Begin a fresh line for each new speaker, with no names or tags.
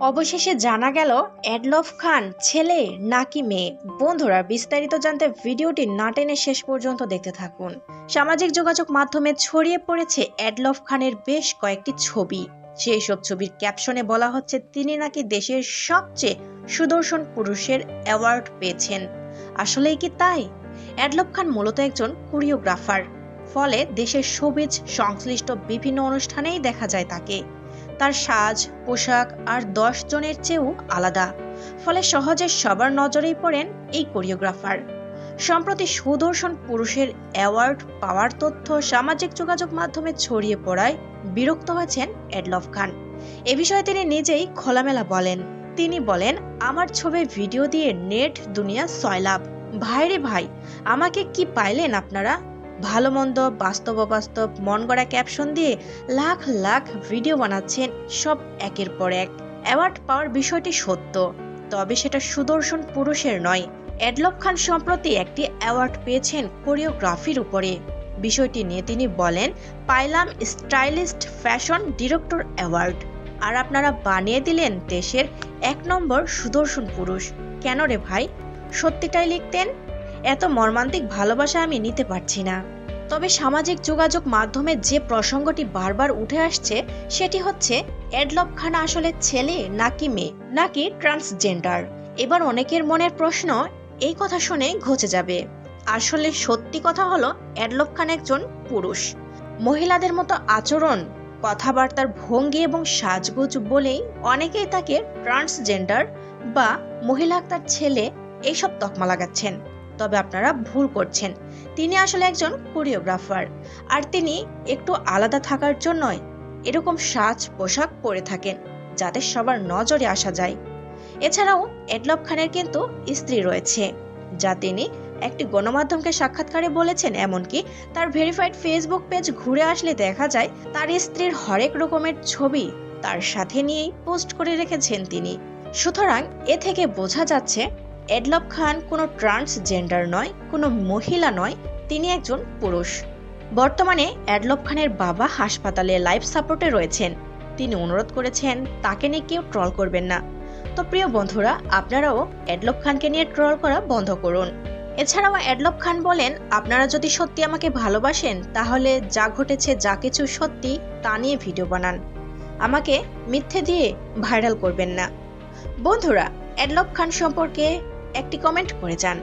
অবশেষে জানা গেল, অ্যাডলফ খান ছেলে নাকি মেয়ে। বন্ধুরা, বিস্তারিত জানতে ভিডিওটি না টেনে শেষ পর্যন্ত দেখতে থাকুন। সামাজিক যোগাযোগ মাধ্যমে ছড়িয়ে পড়েছে অ্যাডলফ খানের বেশ কয়েকটি ছবি। সেই সব ছবির ক্যাপশনে বলা হচ্ছে, তিনি নাকি দেশের সবচেয়ে সুদর্শন পুরুষের অ্যাওয়ার্ড পেয়েছেন। আসলেই কি তাই? অ্যাডলফ খান মূলত একজন কোরিওগ্রাফার। ফলে দেশের শোবিজ সংশ্লিষ্ট বিভিন্ন অনুষ্ঠানেই দেখা যায় তাকে। তার সাজ, পোশাক আর দশ জনের চেয়েও আলাদা। ফলে সহজে সবার নজরেই পড়েন এই কোরিওগ্রাফার। সম্প্রতি সুদর্শন পুরুষের অ্যাওয়ার্ড পাওয়ার তথ্য সামাজিক যোগাযোগ মাধ্যমে ছড়িয়ে পড়ায় বিরক্ত হয়েছেন এডলফ খান। এ বিষয়ে তিনি নিজেই খোলামেলা বলেন। তিনি বলেন, আমার ছবি ভিডিও দিয়ে নেট দুনিয়া সয়লাভ ভাইরে ভাই, আমাকে কি পাইলেন আপনারা? ভালো মন্দ বাস্তব অবাস্তব মন গড়া ক্যাপশন দিয়ে লাখ লাখ ভিডিও বানাচ্ছেন সব একের পর এক। অ্যাওয়ার্ড পাওয়ার বিষয়টি সত্য, তবে সেটা সুদর্শন পুরুষের নয়। এডলব খান সম্প্রতি একটি অ্যাওয়ার্ড পেয়েছেন কোরিওগ্রাফির উপরে। বিষয়টি নিয়ে তিনি বলেন, পাইলাম স্টাইলিস্ট ফ্যাশন ডিরেক্টর অ্যাওয়ার্ড আর আপনারা বানিয়ে দিলেন দেশের এক নম্বর সুদর্শন পুরুষ। কেন রে ভাই? সত্যিটাই লিখতেন? এত মর্মান্তিক ভালোবাসা আমি নিতে পারছি না। তবে সামাজিক যোগাযোগ মাধ্যমে যে প্রসঙ্গটি বারবার উঠে আসছে, সেটি হচ্ছে, এডলব খান আসলে ছেলে নাকি মেয়ে, নাকি ট্রান্সজেন্ডার? এবার অনেকের মনের প্রশ্ন, এই কথা শুনে ঘচে যাবে। আসলে সত্যি কথা হলো, এডলব খান একজন পুরুষ। মহিলাদের মতো আচরণ, কথাবার্তার ভঙ্গি এবং সাজগোজ বলেই অনেকেই তাকে ট্রান্সজেন্ডার বা মহিলা তার ছেলে এইসব তকমা লাগাচ্ছেন। তবে আপনারা ভুল করছেন। তিনি আসলে একজন কোরিওগ্রাফার। আর তিনি একটু আলাদা থাকার জন্যই এরকম সাজ পোশাক পরে থাকেন, যাতে সবার নজরে আসা যায়। এছাড়াও এডলব খানের কিন্তু স্ত্রী রয়েছে, যা তিনি একটি গণমাধ্যমকে সাক্ষাৎকারে বলেছেন, এমনকি তার ভেরিফাইড ফেসবুক পেজ ঘুরে আসলে দেখা যায়, তার স্ত্রীর হরেক রকমের ছবি তার সাথে নিয়েই পোস্ট করে রেখেছেন তিনি। সুতরাং এ থেকে বোঝা যাচ্ছে এডলব খান কোনো ট্রান্সজেন্ডার নয়, কোনো মহিলা নয়, তিনি একজন পুরুষ। বর্তমানে এডলব খানের বাবা হাসপাতালে লাইফ সাপোর্টে রয়েছেন। তিনি অনুরোধ করেছেন, তাকে নিয়ে কেউ ট্রল করবেন না। তো প্রিয় বন্ধুরা, আপনারাও এডলব খানকে নিয়ে ট্রল করা বন্ধ করুন। এছাড়াও এডলব খান বলেন, আপনারা যদি সত্যি আমাকে ভালোবাসেন, তাহলে যা ঘটেছে, যা কিছু সত্যি, তা নিয়ে ভিডিও বানান। আমাকে মিথ্যে দিয়ে ভাইরাল করবেন না। বন্ধুরা, এডলব খান সম্পর্কে একটি কমেন্ট করে যান।